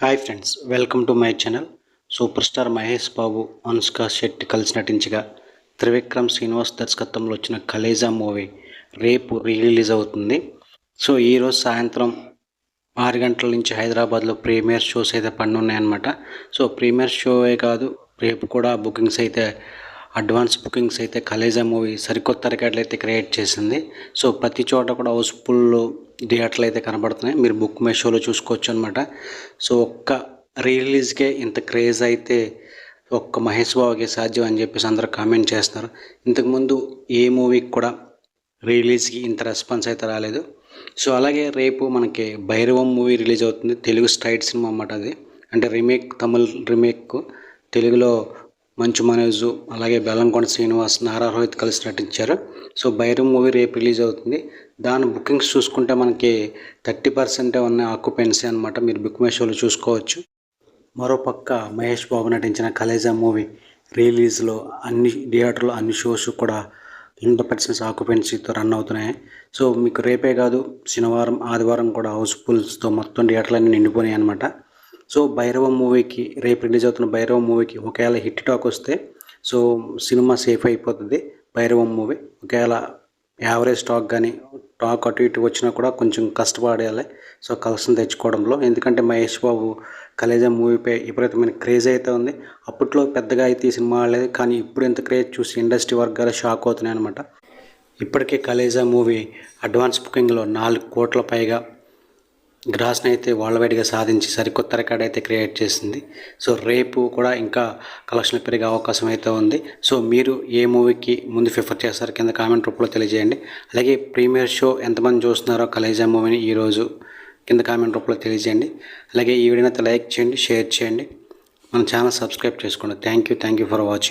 Hi friends welcome to my channel super star Mahesh Babu Anushka Shetty కలిసి నటించగా త్రివిక్రమ్ శ్రీనివాస్ దర్శకత్వంలో వచ్చిన కలేజా మూవీ రేపు రిలీజ్ అవుతుంది. సో ఈరోజు సాయంత్రం ఆరు గంటల నుంచి హైదరాబాద్లో ప్రీమియర్ షోస్ అయితే పన్నున్నాయన్నమాట. సో ప్రీమియర్ షోవే కాదు రేపు కూడా బుకింగ్స్ అయితే అడ్వాన్స్ బుకింగ్స్ అయితే కలేజా మూవీ సరికొత్త రికార్డులు అయితే క్రియేట్ చేసింది. సో ప్రతి చోట కూడా హౌస్ఫుల్ థియేటర్లు అయితే కనబడుతున్నాయి. మీరు బుక్ మై షోలో చూసుకోవచ్చు అనమాట సో ఒక్క రిలీజ్కే ఇంత క్రేజ్ అయితే ఒక్క మహేష్ బాబుకి సాధ్యం అని చెప్పేసి అందరూ కామెంట్ చేస్తున్నారు. ఇంతకుముందు ఏ మూవీకి కూడా రిలీజ్కి ఇంత రెస్పాన్స్ అయితే రాలేదు. సో అలాగే రేపు మనకి భైరవం మూవీ రిలీజ్ అవుతుంది. తెలుగు స్ట్రైట్ సినిమా అన్నమాట అది. అంటే రీమేక్ తమిళ్ రీమేక్ తెలుగులో మంచు మనోజ్ అలాగే బెల్లంకొండ శ్రీనివాస్ నారా రోహిత్ కలిసి నటించారు. సో బైరం మూవీ రేపు రిలీజ్ అవుతుంది. దాని బుకింగ్స్ చూసుకుంటే మనకి థర్టీ పర్సెంటే ఉన్న ఆక్యుపెన్సీ అనమాట మీరు బుక్ మై షోలో చూసుకోవచ్చు. మరోపక్క మహేష్ బాబు నటించిన కలేజా మూవీ రిలీజ్లో అన్ని థియేటర్లో అన్ని షోస్ కూడా హండ్రెడ్ పర్సెంట్ ఆక్యుపెన్సీతో రన్ అవుతున్నాయి. సో మీకు రేపే కాదు శనివారం ఆదివారం కూడా హౌస్ఫుల్స్తో మొత్తం థియేటర్లన్నీ నిండిపోయినాయి అనమాట సో భైరవ మూవీకి రేపు రిలీజ్ అవుతున్న భైరవ మూవీకి ఒకవేళ హిట్ టాక్ వస్తే సో సినిమా సేఫ్ అయిపోతుంది భైరవం మూవీ. ఒకవేళ యావరేజ్ టాక్ కానీ టాక్ అటు ఇటు వచ్చినా కూడా కొంచెం కష్టపడాలి సో కలెక్షన్ తెచ్చుకోవడంలో. ఎందుకంటే మహేష్ బాబు కలేజా మూవీపై విపరీతమైన క్రేజ్ అయితే ఉంది. అప్పట్లో పెద్దగా అయితే ఈ సినిమా ఆడలేదు. కానీ ఇప్పుడు ఇంత క్రేజ్ చూసి ఇండస్ట్రీ వర్గాలు షాక్ అవుతున్నాయి అనమాట ఇప్పటికే కలేజా మూవీ అడ్వాన్స్ బుకింగ్లో నాలుగు కోట్ల పైగా గ్రాస్ని అయితే వాళ్ళ సాధించి సరికొత్త రికార్డ్ అయితే క్రియేట్ చేసింది. సో రేపు కూడా ఇంకా కలెక్షన్ పెరిగే అవకాశం అయితే ఉంది. సో మీరు ఏ మూవీకి ముందు ప్రిఫర్ చేస్తారు కింద కామెంట్ రూపంలో తెలియజేయండి. అలాగే ప్రీమియర్ షో ఎంతమంది చూస్తున్నారో కలేజా మూవీని ఈరోజు కింద కామెంట్ రూపంలో తెలియజేయండి. అలాగే ఈ వీడియోని అయితే లైక్ చేయండి షేర్ చేయండి. మన ఛానల్ సబ్స్క్రైబ్ చేసుకోండి. Thank you thank you for watching.